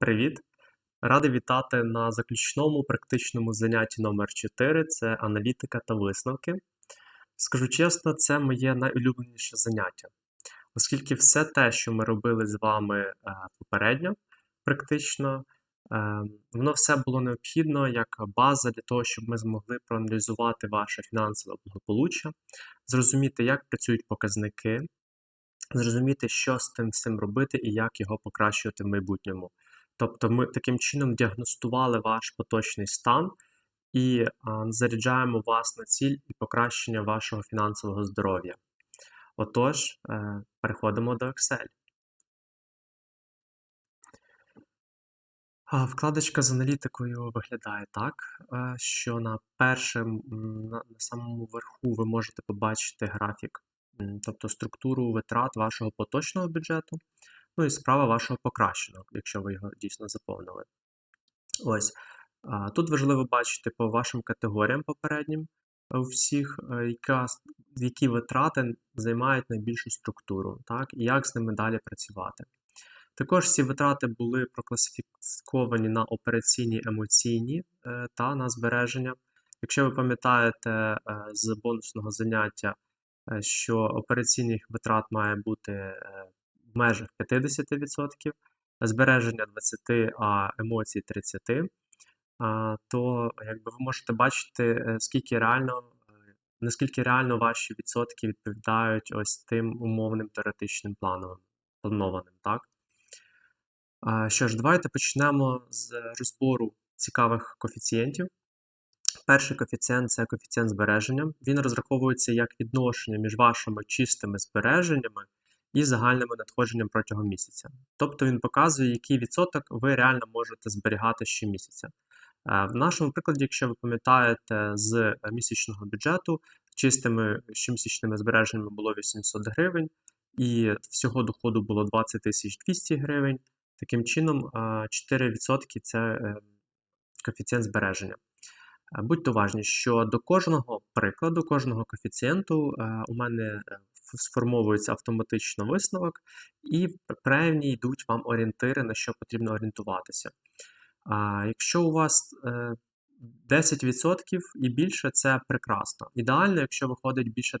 Привіт! Радий вітати на заключному практичному занятті номер 4 це аналітика та висновки. Скажу чесно, це моє найулюбленіше заняття, оскільки все те, що ми робили з вами е, попередньо, практично, е, воно все було необхідно як база для того, щоб ми змогли проаналізувати ваше фінансове благополуччя, зрозуміти, як працюють показники, зрозуміти, що з тим всім робити і як його покращувати в майбутньому. Тобто ми таким чином діагностували ваш поточний стан і заряджаємо вас на ціль і покращення вашого фінансового здоров'я. Отож, е, переходимо до Excel. Вкладочка з аналітикою виглядає так, е, що на першому, на, на самому верху ви можете побачити графік, тобто структуру витрат вашого поточного бюджету. Ну і справа вашого покращеного, якщо ви його дійсно заповнили. Ось. Тут важливо бачити по вашим категоріям попереднім е, у всіх, е, яка, які витрати займають найбільшу структуру, так, і як з ними далі працювати. Також ці витрати були прокласифіковані на операційні емоційні е, та на збереження. Якщо ви пам'ятаєте з бонусного заняття, що операційних витрат має бути в межах 50%, збереження 20%, а емоції 30%, то якби ви можете бачити, е, скільки реально, е, наскільки реально ваші відсотки відповідають ось тим умовним теоретичним планом, планованим. так? Що ж, давайте почнемо з розбору цікавих коефіцієнтів. Перший коефіцієнт це коефіцієнт збереження. Він розраховується як відношення між вашими чистими збереженнями і загальними надходженням протягом місяця. Тобто він показує, який відсоток ви реально можете зберігати щомісяця. Е, в нашому прикладі, якщо ви пам'ятаєте, з місячного бюджету чистими щомісячними збереженнями було 800 гривень, і всього доходу було 20 200 гривень. Таким чином, 4% це е, коефіцієнт збереження. Е, будьте уважні, що до кожного прикладу, кожного коефіцієнту у мене сформовується автоматично висновок, і певні йдуть вам орієнтири, на що потрібно орієнтуватися. Якщо у вас 10% е, і більше, це прекрасно. Ідеально, якщо виходить більше 20%.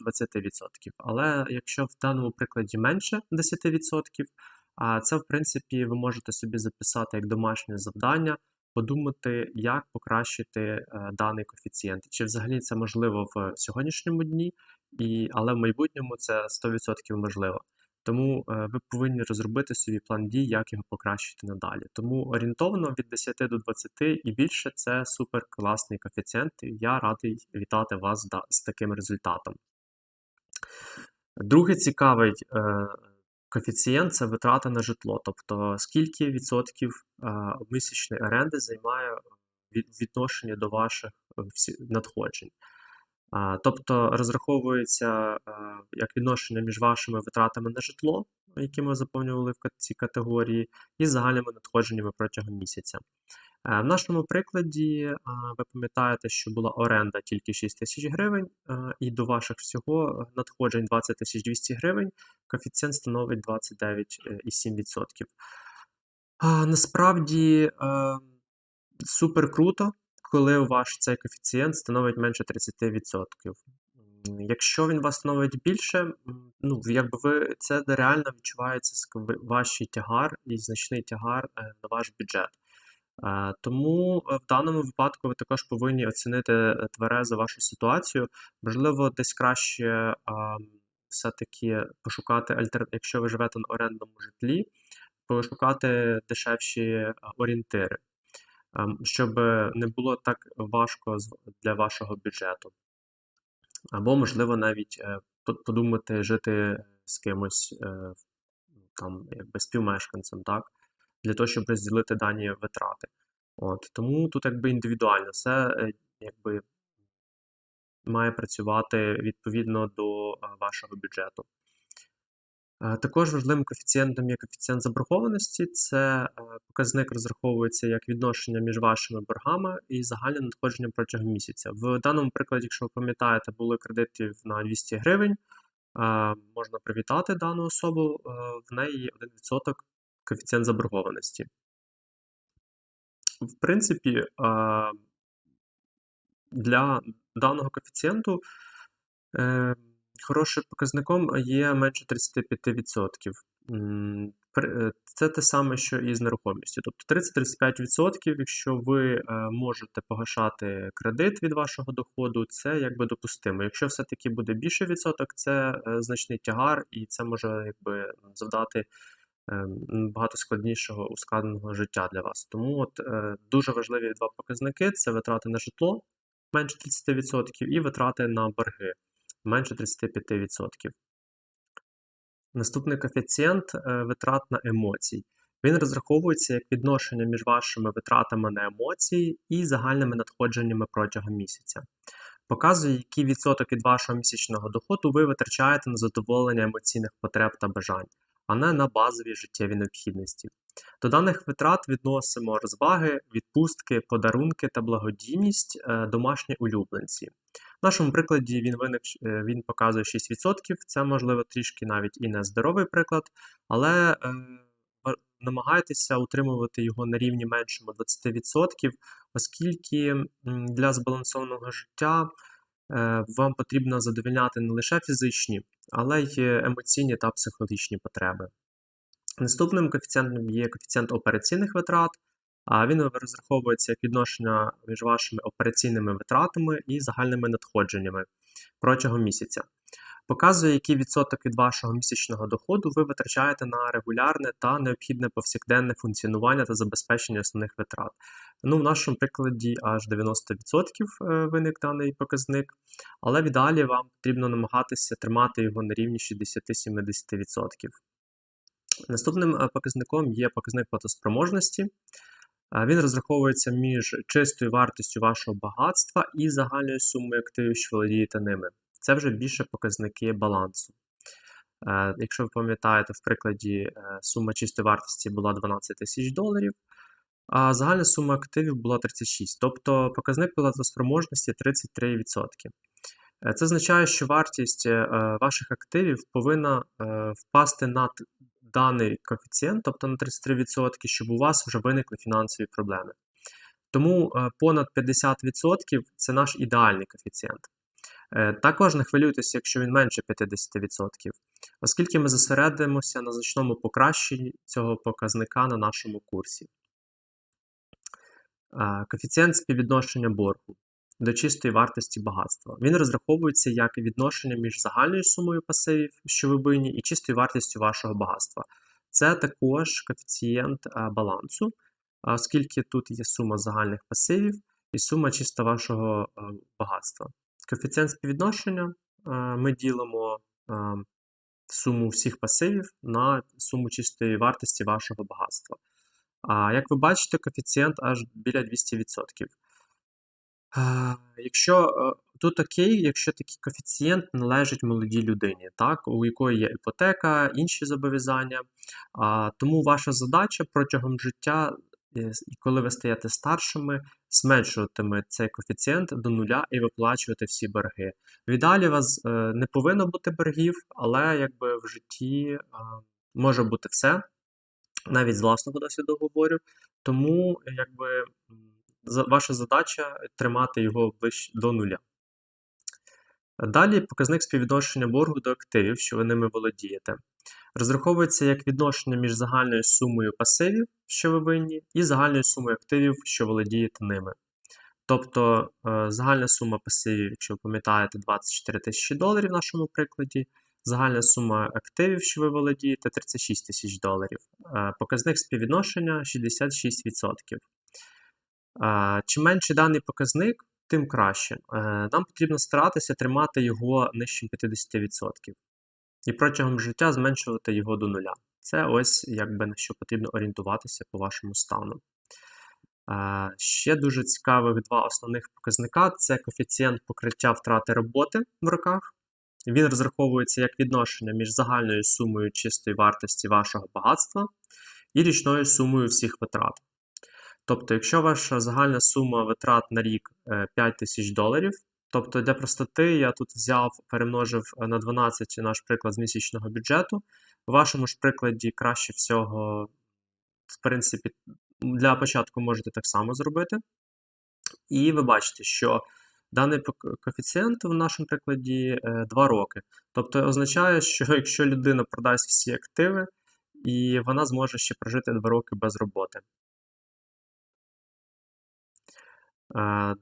Але якщо в даному прикладі менше 10%, це, в принципі, ви можете собі записати як домашнє завдання, подумати, як покращити е, даний коефіцієнт. Чи взагалі це можливо в сьогоднішньому дні, і, але в майбутньому це 100% можливо. Тому е, ви повинні розробити собі план дій, як його покращити надалі. Тому орієнтовно від 10 до 20 і більше це супер класний коефіцієнт. і Я радий вітати вас з таким результатом. Другий цікавий е, коефіцієнт це витрата на житло, тобто скільки відсотків е, місячної оренди займає відношення до ваших надходжень. Тобто розраховується як відношення між вашими витратами на житло, які ми заповнювали в цій категорії, і загальними надходженнями протягом місяця. Е, в нашому прикладі ви пам'ятаєте, що була оренда тільки 6 тисяч гривень, і до ваших всього надходжень 20 тисяч 200 гривень, коефіцієнт становить 29,7%. Насправді супер круто, коли ваш цей коефіцієнт становить менше 30%. Якщо він вас становить більше, ну якби ви це реально відчувається ваш тягар і значний тягар е, на ваш бюджет. Е, тому в даному випадку ви також повинні оцінити е, тверезо вашу ситуацію. Можливо, десь краще все-таки пошукати альтернативу, якщо ви живете на орендному житлі, пошукати дешевші орієнтири. Ем, щоб не було так важко для вашого бюджету. Або, можливо, навіть е, подумати жити з кимось е, там, якби співмешканцем, так? для того, щоб розділити дані витрати. От, Тому тут якби індивідуально все е, якби, має працювати відповідно до вашого бюджету. Також важливим коефіцієнтом є коефіцієнт заборгованості. Це показник розраховується як відношення між вашими боргами і загальним надходженням протягом місяця. В даному прикладі, якщо ви пам'ятаєте, були кредити на 200 гривень. Можна привітати дану особу, в неї 1% коефіцієнт заборгованості. В принципі, для даного коефіцієнту е, хорошим показником є менше 35%. М, при- е, Це те саме, що і з нерухомістю. Тобто 30-35%, якщо ви е, можете погашати кредит від вашого доходу, це якби допустимо. Якщо все-таки буде більше відсоток, це е, значний тягар, і це може якби завдати е, багато складнішого ускладненого життя для вас. Тому от дуже важливі два показники: це витрати на житло менше 30% і витрати на борги менше 35%. Наступний коефіцієнт е, витрат на емоції. Він розраховується як відношення між вашими витратами на емоції і загальними надходженнями протягом місяця. Показує, який відсоток від вашого місячного доходу ви витрачаєте на задоволення емоційних потреб та бажань, а не на базові життєві необхідності. До даних витрат відносимо розваги, відпустки, подарунки та благодійність, е, домашні улюбленці. В нашому прикладі він виник, е, він показує 6%. Це можливо трішки навіть і не здоровий приклад, але е, намагайтеся утримувати його на рівні меншому 20%, оскільки для збалансованого життя е, вам потрібно задовольняти не лише фізичні, але й емоційні та психологічні потреби. Наступним коефіцієнтом є коефіцієнт операційних витрат. А він розраховується як відношення між вашими операційними витратами і загальними надходженнями протягом місяця. Показує, який відсоток від вашого місячного доходу ви витрачаєте на регулярне та необхідне повсякденне функціонування та забезпечення основних витрат. Ну, в нашому прикладі аж 90% е, виник даний показник, але в ідеалі вам потрібно намагатися тримати його на рівні 60-70%. Наступним е, показником є показник платоспроможності. Він розраховується між чистою вартістю вашого багатства і загальною сумою активів, що володієте ними. Це вже більше показники балансу. Е, Якщо ви пам'ятаєте, в прикладі е, сума чистої вартості була 12 тисяч доларів, а загальна сума активів була 36, тобто показник платоспроможності 33%. Е, Це означає, що вартість ваших активів повинна впасти над даний коефіцієнт, тобто на 33%, щоб у вас вже виникли фінансові проблеми. Тому е, понад 50% це наш ідеальний коефіцієнт. Е, Також не хвилюйтеся, якщо він менше 50%, оскільки ми зосередимося на значному покращенні цього показника на нашому курсі. Е, Коефіцієнт співвідношення боргу до чистої вартості багатства. Він розраховується як відношення між загальною сумою пасивів, що ви винні, і чистою вартістю вашого багатства. Це також коефіцієнт е, балансу, оскільки тут є сума загальних пасивів і сума чисто вашого е, багатства. Коефіцієнт співвідношення е, ми ділимо е, суму всіх пасивів на суму чистої вартості вашого багатства. А як ви бачите, коефіцієнт аж біля 200%. Е, Якщо е, тут окей, якщо такий коефіцієнт належить молодій людині, так, у якої є іпотека, інші зобов'язання. Тому ваша задача протягом життя, е, і коли ви стаєте старшими, зменшуватиме цей коефіцієнт до нуля і виплачувати всі борги. В ідеалі у вас не повинно бути боргів, але якби в житті може бути все, навіть з власного досвіду говорю. Тому якби ваша задача тримати його ближче до нуля. Далі показник співвідношення боргу до активів, що ви ними володієте. Розраховується як відношення між загальною сумою пасивів, що ви винні, і загальною сумою активів, що володієте ними. Тобто е, загальна сума пасивів, якщо ви пам'ятаєте, 24 тисячі доларів в нашому прикладі, загальна сума активів, що ви володієте, 36 тисяч доларів. Е, Показник співвідношення 66%. Чим менший даний показник, тим краще. Е, Нам потрібно старатися тримати його нижчим 50% і протягом життя зменшувати його до нуля. Це ось якби на що потрібно орієнтуватися по вашому стану. Е, Ще дуже цікавих два основних показника це коефіцієнт покриття втрати роботи в роках. Він розраховується як відношення між загальною сумою чистої вартості вашого багатства і річною сумою всіх витрат. Тобто, якщо ваша загальна сума витрат на рік е, 5 тисяч доларів, тобто для простоти я тут взяв, перемножив е, на 12 наш приклад з місячного бюджету. У вашому ж прикладі краще всього, в принципі, для початку можете так само зробити. І ви бачите, що даний коефіцієнт в нашому прикладі 2 роки. Тобто означає, що якщо людина продасть всі активи, і вона зможе ще прожити 2 роки без роботи.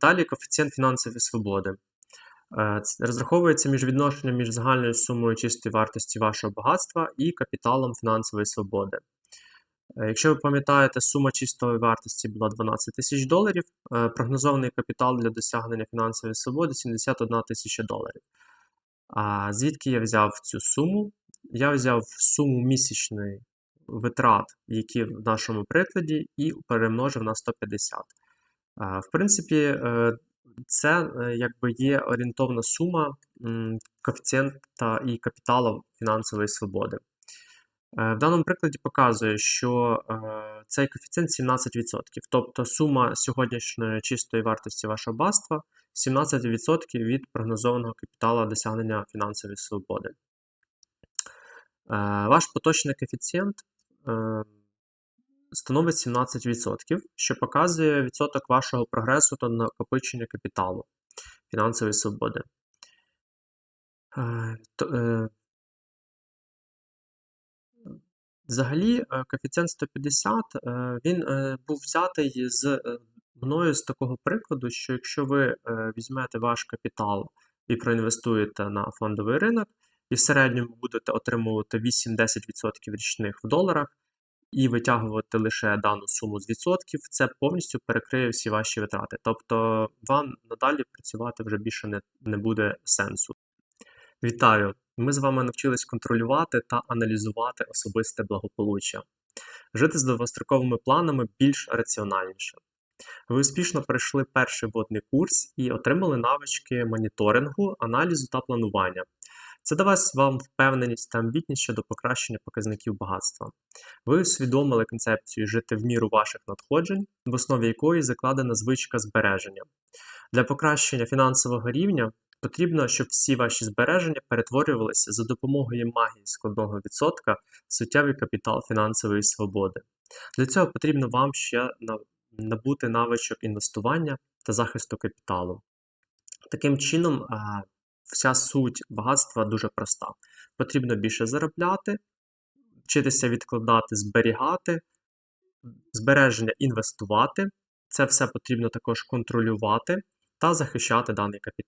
Далі коефіцієнт фінансової свободи. Е, Розраховується між відношенням між загальною сумою чистої вартості вашого багатства і капіталом фінансової свободи. Е, Якщо ви пам'ятаєте, сума чистої вартості була 12 тисяч доларів, е, прогнозований капітал для досягнення фінансової свободи 71 тисяча доларів. А звідки я взяв цю суму? Я взяв суму місячної витрат, які в нашому прикладі, і перемножив на 150. В принципі, е, це е, якби є орієнтовна сума коефіцієнта і капіталу фінансової свободи. Е, В даному прикладі показує, що цей коефіцієнт 17%, тобто сума сьогоднішньої чистої вартості вашого багатства 17% від прогнозованого капіталу досягнення фінансової свободи. Ваш поточний коефіцієнт становить 17%, що показує відсоток вашого прогресу та накопичення капіталу фінансової свободи. Е, е, Взагалі, е, коефіцієнт 150 е, він був взятий з мною з такого прикладу, що якщо ви візьмете ваш капітал і проінвестуєте на фондовий ринок, і в середньому будете отримувати 8-10% річних в доларах, і витягувати лише дану суму з відсотків, це повністю перекриє всі ваші витрати. Тобто вам надалі працювати вже більше не, не буде сенсу. Вітаю! Ми з вами навчились контролювати та аналізувати особисте благополуччя, жити з довгостроковими планами більш раціональніше. Ви успішно пройшли перший водний курс і отримали навички моніторингу, аналізу та планування. Це дасть вам впевненість та амбітність щодо покращення показників багатства. Ви усвідомили концепцію жити в міру ваших надходжень, в основі якої закладена звичка збереження. Для покращення фінансового рівня потрібно, щоб всі ваші збереження перетворювалися за допомогою магії складного відсотка в суттєвий капітал фінансової свободи. Для цього потрібно вам ще набути навичок інвестування та захисту капіталу. Таким чином, а, вся суть багатства дуже проста. Потрібно більше заробляти, вчитися відкладати, зберігати, збереження інвестувати. Це все потрібно також контролювати та захищати даний капітал.